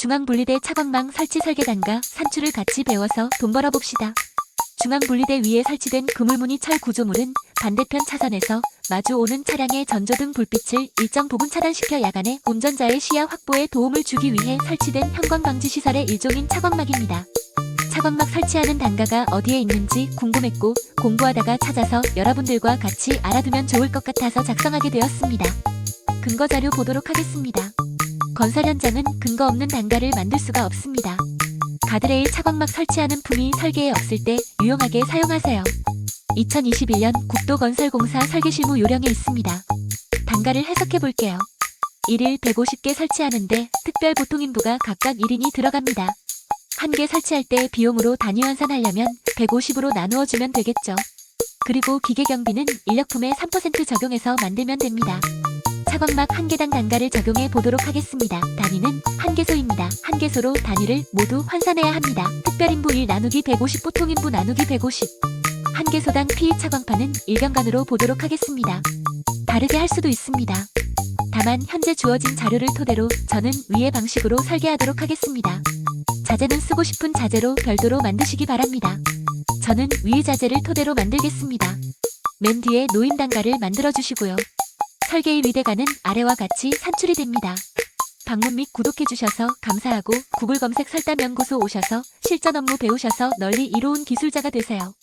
중앙분리대 차광망 설치 설계 단가 산출을 같이 배워서 돈 벌어봅시다. 중앙분리대 위에 설치된 그물무늬 철 구조물은 반대편 차선에서 마주오는 차량의 전조등 불빛을 일정 부분 차단시켜 야간에 운전자의 시야 확보에 도움을 주기 위해 설치된 형광방지 시설의 일종인 차광막입니다. 차광막 설치하는 단가가 어디에 있는지 궁금했고 공부하다가 찾아서 여러분들과 같이 알아두면 좋을 것 같아서 작성하게 되었습니다. 근거 자료 보도록 하겠습니다. 건설 현장은 근거 없는 단가를 만들 수가 없습니다. 가드레일 차광막 설치하는 품이 설계에 없을 때 유용하게 사용하세요. 2021년 국도건설공사 설계실무 요령에 있습니다. 단가를 해석해 볼게요. 1일 150개 설치하는데 특별 보통 인부가 각각 1인이 들어갑니다. 한 개 설치할 때 비용으로 단위 환산하려면 150으로 나누어 주면 되겠죠. 그리고 기계 경비는 인력품에 3% 적용해서 만들면 됩니다. 차광막 한 개당 단가를 적용해 보도록 하겠습니다. 단위는 한 개소입니다. 한 개소로 단위를 모두 환산해야 합니다. 특별인부 1 나누기 150 보통인부 나누기 150. 한 개소당 P 차광판은 일경간으로 보도록 하겠습니다. 다르게 할 수도 있습니다. 다만 현재 주어진 자료를 토대로 저는 위의 방식으로 설계하도록 하겠습니다. 자재는 쓰고 싶은 자재로 별도로 만드시기 바랍니다. 저는 위의 자재를 토대로 만들겠습니다. 맨 뒤에 노임 단가를 만들어 주시고요. 설계의 위대가는 아래와 같이 산출이 됩니다. 방문 및 구독해 주셔서 감사하고 구글 검색 설담 연구소 오셔서 실전 업무 배우셔서 널리 이로운 기술자가 되세요.